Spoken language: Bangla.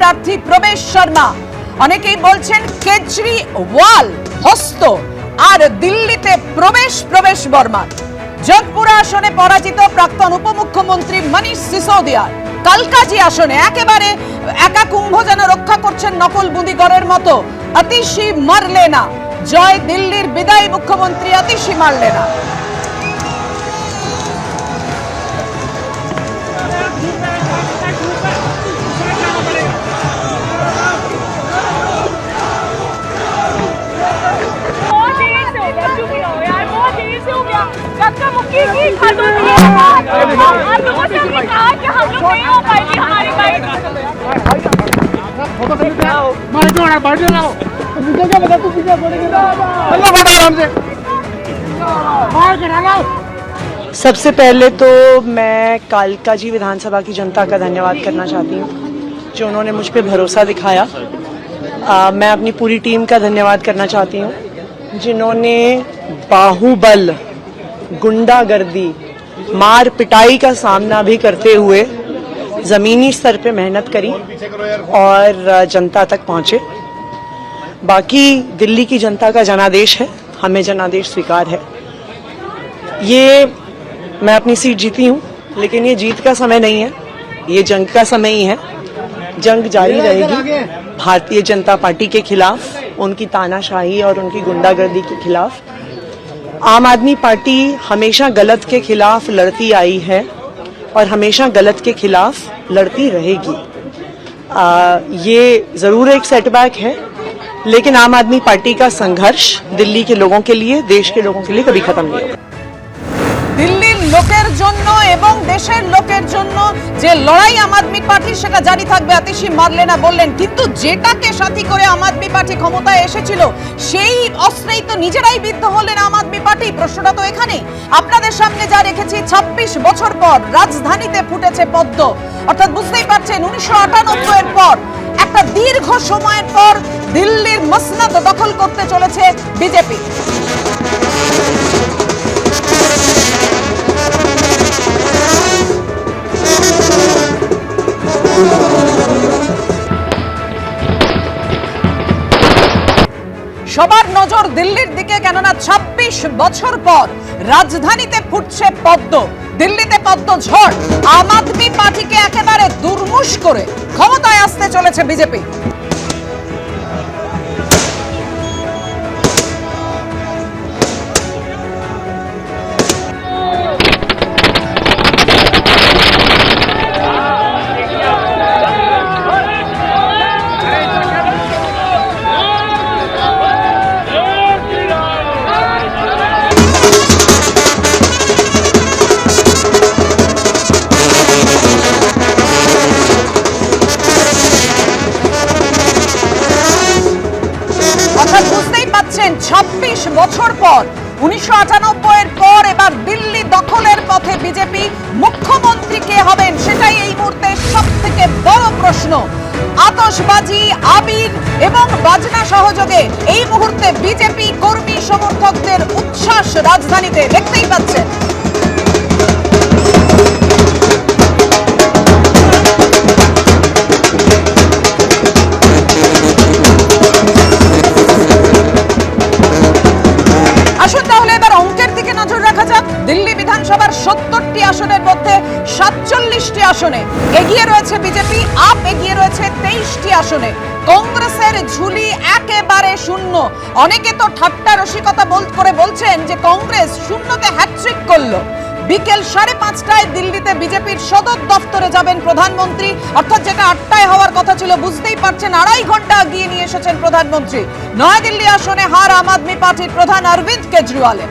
প্রার্থী প্রবেশ শর্মা। অনেকেই বলছেন কেজরিওয়াল হস্ত আর দিল্লিতে প্রবেশ প্রবেশ বর্মা যোধপুরা আসনে পরাজিত প্রাক্তন উপমুখ্যমন্ত্রী মনীষ সিসোদিয়া কালকাজি আসনে একেবারে একা কুম্ভ যেন রক্ষা করছেন নকল বুদিগড়ের মতো অতিশি মারলে না জয় দিল্লির বিদায়ী মুখ্যমন্ত্রী অতিশি মারলে क्या सबसे पहले तो मैं कालका जी विधानसभा की जनता का धन्यवाद करना चाहती हूँ जो उन्होंने मुझ पर भरोसा दिखाया। आ, मैं अपनी पूरी टीम का धन्यवाद करना चाहती हूँ जिन्होंने बाहुबल गुंडागर्दी मार पिटाई का सामना भी करते हुए जमीनी स्तर पे मेहनत करी और जनता तक पहुँचे। बाकी दिल्ली की जनता का जनादेश है हमें जनादेश स्वीकार है। ये मैं अपनी सीट जीती हूँ लेकिन ये जीत का समय नहीं है ये जंग का समय ही है। जंग जारी रहेगी भारतीय जनता पार्टी के खिलाफ उनकी तानाशाही और उनकी गुंडागर्दी के खिलाफ। आम आदमी पार्टी हमेशा गलत के खिलाफ लड़ती आई है और हमेशा गलत के खिलाफ लड़ती रहेगी। आ, ये ज़रूर एक सेटबैक है लेकिन आम आदमी पार्टी का संघर्ष दिल्ली के लोगों के लिए देश के लोगों के लिए कभी खत्म नहीं होगा। লোকের জন্য এবং দেশের লোকের জন্য যে লড়াই আম আদমি পার্টি, সেটা জারি থাকবে। আতিশি মারলে না বললেন, কিন্তু যেটাকে সাথী করে আম আদমি পার্টি ক্ষমতায় এসেছিল, সেই অস্ত্রেই তো নিজেরাই বিদ্ধ হলেন আম আদমি পার্টি। প্রশ্নটা তো এখানে আপনাদের সামনে যা রেখেছি ২৬ বছর পর রাজধানীতে ফুটেছে পদ্ম। অর্থাৎ বুঝতেই পারছেন, উনিশশো আটানব্বই এর পর, একটা দীর্ঘ সময়ের পর দিল্লির মসনদ দখল করতে চলেছে বিজেপি। সবার নজর দিল্লির দিকে কেননা ২৬ বছর পর রাজধানীতে ফুটছে পদ্ম। দিল্লিতে পদ্ম ঝড়। আম আদমি পার্টিকে একেবারে দুর্মুষ করে ক্ষমতায় আসতে চলেছে বিজেপি। পাচ্ছেন ২৬ বছর পর। উনিশশো এর পর এবার দিল্লি দখলের পথে বিজেপি মুখ্যমন্ত্রী কে হবেন সেটাই এই মুহূর্তে সব থেকে বড় প্রশ্ন। আতশবাজি, আবির এবং বাজনা সহযোগে এই মুহূর্তে বিজেপি কর্মী সমর্থকদের উচ্ছ্বাস রাজধানীতে দেখতেই পাচ্ছেন। দিল্লি বিধানসভার সত্তরটি আসনের মধ্যে সাতচল্লিশটি আসনে এগিয়ে রয়েছে বিজেপি, আপ এগিয়ে রয়েছে তেইশটি আসনে। কংগ্রেসের ঝুলি একেবারে শূন্য। অনেকে তো ঠাট্টা রসিকতা বল, করে বলছেন যে কংগ্রেস শূন্যতে হ্যাট্রিক করল। বিকেল সাড়ে পাঁচটায় দিল্লিতে বিজেপির সদর দফতরে যাবেন প্রধানমন্ত্রী। অর্থাৎ যেটা আটটায় হওয়ার কথা ছিল, বুঝতেই পারছেন, আড়াই ঘণ্টা আগিয়ে নিয়ে এসেছেন প্রধানমন্ত্রী। নয়াদিল্লি আসনে হার আম আদমি পার্টির প্রধান অরবিন্দ কেজরিওয়ালের।